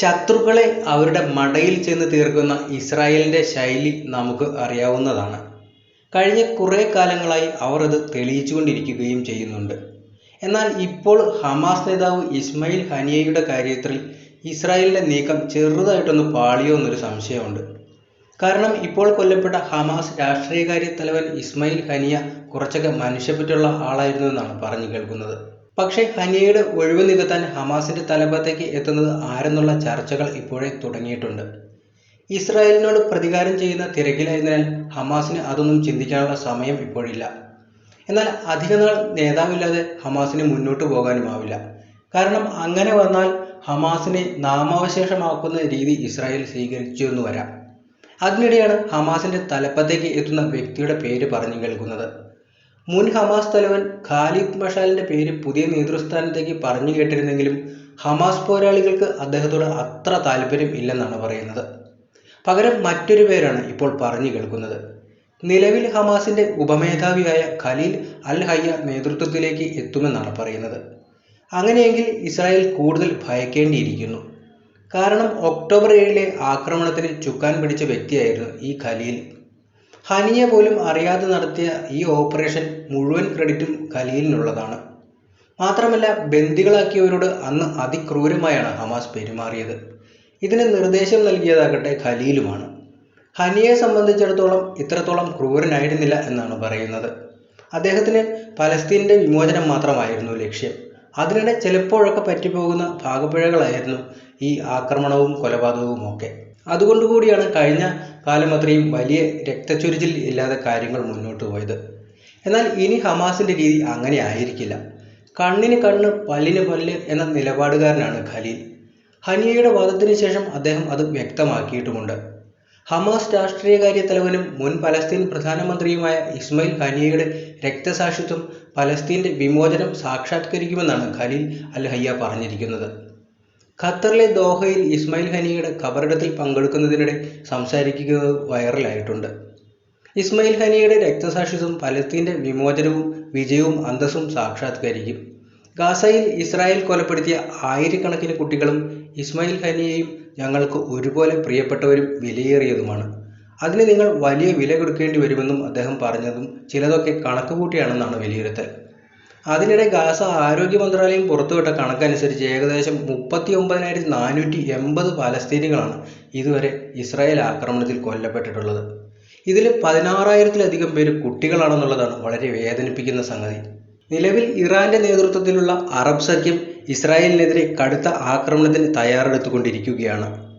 ശത്രുക്കളെ അവരുടെ മടയിൽ ചെന്ന് തീർക്കുന്ന ഇസ്രായേലിന്റെ ശൈലി നമുക്ക് അറിയാവുന്നതാണ്. കഴിഞ്ഞ കുറേ കാലങ്ങളായി അവർ അത് തെളിയിച്ചുകൊണ്ടിരിക്കുകയും ചെയ്യുന്നുണ്ട്. എന്നാൽ ഇപ്പോൾ ഹമാസ് നേതാവ് ഇസ്മായിൽ ഹനിയയുടെ കാര്യത്തിൽ ഇസ്രായേലിന്റെ നീക്കം ചെറുതായിട്ടൊന്ന് പാളിയോ എന്നൊരു സംശയമുണ്ട്. കാരണം ഇപ്പോൾ കൊല്ലപ്പെട്ട ഹമാസ് രാഷ്ട്രീയകാര്യ തലവൻ ഇസ്മായിൽ ഹനിയ കുറച്ചൊക്കെ മനുഷ്യപ്പറ്റുള്ള ആളായിരുന്നു എന്നാണ് പറഞ്ഞു കേൾക്കുന്നത്. പക്ഷേ ഹനിയയുടെ ഒഴിവ് നികത്താൻ ഹമാസിന്റെ തലപ്പത്തേക്ക് എത്തുന്നത് ആരെന്നുള്ള ചർച്ചകൾ ഇപ്പോഴേ തുടങ്ങിയിട്ടുണ്ട്. ഇസ്രായേലിനോട് പ്രതികാരം ചെയ്യുന്ന തിരക്കിലായതിനാൽ ഹമാസിന് അതൊന്നും ചിന്തിക്കാനുള്ള സമയം ഇപ്പോഴില്ല. എന്നാൽ അധികനാൾ നേതാവില്ലാതെ ഹമാസിന് മുന്നോട്ട് പോകാനുമാവില്ല. കാരണം അങ്ങനെ വന്നാൽ ഹമാസിനെ നാമാവശേഷമാക്കുന്ന രീതി ഇസ്രായേൽ സ്വീകരിച്ചു എന്ന് വരാം. അതിനിടെയാണ് ഹമാസിന്റെ തലപ്പത്തേക്ക് എത്തുന്ന വ്യക്തിയുടെ പേര് പറഞ്ഞു കേൾക്കുന്നത്. മുൻ ഹമാസ് തലവൻ ഖാലിദ് മഷാലിന്റെ പേര് പുതിയ നേതൃസ്ഥാനത്തേക്ക് പറഞ്ഞു കേട്ടിരുന്നെങ്കിലും ഹമാസ് പോരാളികൾക്ക് അദ്ദേഹത്തോട് അത്ര താല്പര്യം ഇല്ലെന്നാണ് പറയുന്നത്. പകരം മറ്റൊരു പേരാണ് ഇപ്പോൾ പറഞ്ഞു കേൾക്കുന്നത്. നിലവിൽ ഹമാസിന്റെ ഉപമേധാവിയായ ഖലീൽ അൽ ഹയ്യ നേതൃത്വത്തിലേക്ക് എത്തുമെന്നാണ് പറയുന്നത്. അങ്ങനെയെങ്കിൽ ഇസ്രായേൽ കൂടുതൽ ഭയക്കേണ്ടിയിരിക്കുന്നു. കാരണം ഒക്ടോബർ ഏഴിലെ ആക്രമണത്തിന് ചുക്കാൻ പിടിച്ച വ്യക്തിയായിരുന്നു ഈ ഖലീൽ. ഹനിയ പോലും അറിയാതെ നടത്തിയ ഈ ഓപ്പറേഷൻ മുഴുവൻ ക്രെഡിറ്റും ഖലീലിനുള്ളതാണ്. മാത്രമല്ല ബന്ദികളാക്കിയവരോട് അന്ന് അതിക്രൂരമായാണ് ഹമാസ് പെരുമാറിയത്. ഇതിന് നിർദ്ദേശം നൽകിയതാകട്ടെ ഖലീലുമാണ്. ഹനിയെ സംബന്ധിച്ചിടത്തോളം ഇത്രത്തോളം ക്രൂരനായിരുന്നില്ല എന്നാണ് പറയുന്നത്. അദ്ദേഹത്തിന് പലസ്തീന്റെ വിമോചനം മാത്രമായിരുന്നു ലക്ഷ്യം. അതിനിടെ ചിലപ്പോഴൊക്കെ പറ്റിപ്പോകുന്ന ഭാഗപ്പിഴകളായിരുന്നു ഈ ആക്രമണവും കൊലപാതകവും ഒക്കെ അതുകൊണ്ടുകൂടിയാണ് കഴിഞ്ഞ കാലം അത്രയും വലിയ രക്തച്ചൊരിച്ചിൽ ഇല്ലാതെ കാര്യങ്ങൾ മുന്നോട്ട് പോയത്. എന്നാൽ ഇനി ഹമാസിന്റെ രീതി അങ്ങനെ ആയിരിക്കില്ല. കണ്ണിന് കണ്ണ് പല്ലിന് പല്ല് എന്ന നിലപാടുകാരനാണ് ഖലീൽ. ഹനിയയുടെ വധത്തിന് ശേഷം അദ്ദേഹം അത് വ്യക്തമാക്കിയിട്ടുമുണ്ട്. ഹമാസ് രാഷ്ട്രീയകാര്യ തലവനും മുൻ പലസ്തീൻ പ്രധാനമന്ത്രിയുമായ ഇസ്മയിൽ ഹനിയയുടെ രക്തസാക്ഷിത്വം പലസ്തീന്റെ വിമോചനം സാക്ഷാത്കരിക്കുമെന്നാണ് ഖലീൽ അൽ ഹയ്യ പറഞ്ഞിരിക്കുന്നത്. ഖത്തറിലെ ദോഹയിൽ ഇസ്മായിൽ ഹനിയുടെ ഖബറിടത്തിൽ പങ്കെടുക്കുന്നതിനിടെ സംസാരിക്കുന്നത് വൈറലായിട്ടുണ്ട്. ഇസ്മായിൽ ഹനിയുടെ രക്തസാക്ഷിത്വം ഫലസ്തീന്റെ വിമോചനവും വിജയവും അന്തസ്സും സാക്ഷാത്കരിക്കും. ഗാസയിൽ ഇസ്രായേൽ കൊലപ്പെടുത്തിയ ആയിരക്കണക്കിന് കുട്ടികളും ഇസ്മായിൽ ഹനിയെയും ഞങ്ങൾക്ക് ഒരുപോലെ പ്രിയപ്പെട്ടവരും വിലയേറിയതുമാണ്. അതിന് നിങ്ങൾ വലിയ വില കൊടുക്കേണ്ടി വരുമെന്നും അദ്ദേഹം പറഞ്ഞതും ചിലതൊക്കെ കണക്കുകൂട്ടിയാണെന്നാണ് വിലയിരുത്തൽ. അതിനിടെ ഗാസ ആരോഗ്യ മന്ത്രാലയം പുറത്തുവിട്ട കണക്കനുസരിച്ച് ഏകദേശം മുപ്പത്തി ഒമ്പതിനായിരത്തി നാനൂറ്റി എൺപത് പാലസ്തീനികളാണ് ഇതുവരെ ഇസ്രായേൽ ആക്രമണത്തിൽ കൊല്ലപ്പെട്ടിട്ടുള്ളത്. ഇതിൽ പതിനാറായിരത്തിലധികം പേര് കുട്ടികളാണെന്നുള്ളതാണ് വളരെ വേദനിപ്പിക്കുന്ന സംഗതി. നിലവിൽ ഇറാന്റെ നേതൃത്വത്തിലുള്ള അറബ് സഖ്യം ഇസ്രായേലിനെതിരെ കടുത്ത ആക്രമണത്തിന് തയ്യാറെടുത്തുകൊണ്ടിരിക്കുകയാണ്.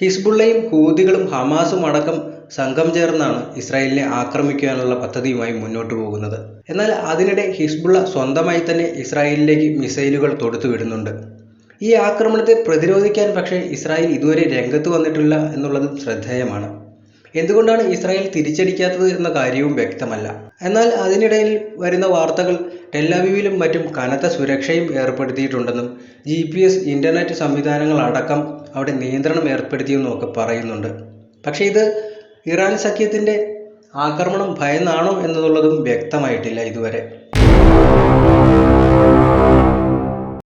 ഹിസ്ബുള്ളയും ഹൂതികളും ഹമാസും അടക്കം സംഘം ചേർന്നാണ് ഇസ്രായേലിനെ ആക്രമിക്കാനുള്ള പദ്ധതിയുമായി മുന്നോട്ട് പോകുന്നത്. എന്നാൽ അതിനിടെ ഹിസ്ബുള്ള സ്വന്തമായി തന്നെ ഇസ്രായേലിലേക്ക് മിസൈലുകൾ തൊടുത്തു വിടുന്നുണ്ട്. ഈ ആക്രമണത്തെ പ്രതിരോധിക്കാൻ പക്ഷേ ഇസ്രായേൽ ഇതുവരെ രംഗത്ത് വന്നിട്ടില്ല എന്നുള്ളത് ശ്രദ്ധേയമാണ്. എന്തുകൊണ്ടാണ് ഇസ്രായേൽ തിരിച്ചടിക്കാത്തത് എന്ന കാര്യവും വ്യക്തമല്ല. എന്നാൽ അതിനിടയിൽ വരുന്ന വാർത്തകൾ ടെല്ലവീവിലും മറ്റും കനത്ത സുരക്ഷയും ഏർപ്പെടുത്തിയിട്ടുണ്ടെന്നും ജി പി എസ് ഇന്റർനെറ്റ് സംവിധാനങ്ങളടക്കം അവിടെ നിയന്ത്രണം ഏർപ്പെടുത്തിയെന്നും ഒക്കെ പറയുന്നുണ്ട്. പക്ഷേ ഇത് ഇറാൻ സഖ്യത്തിന്റെ ആക്രമണം ഭയന്നാണോ എന്നുള്ളതും വ്യക്തമായിട്ടില്ല ഇതുവരെ.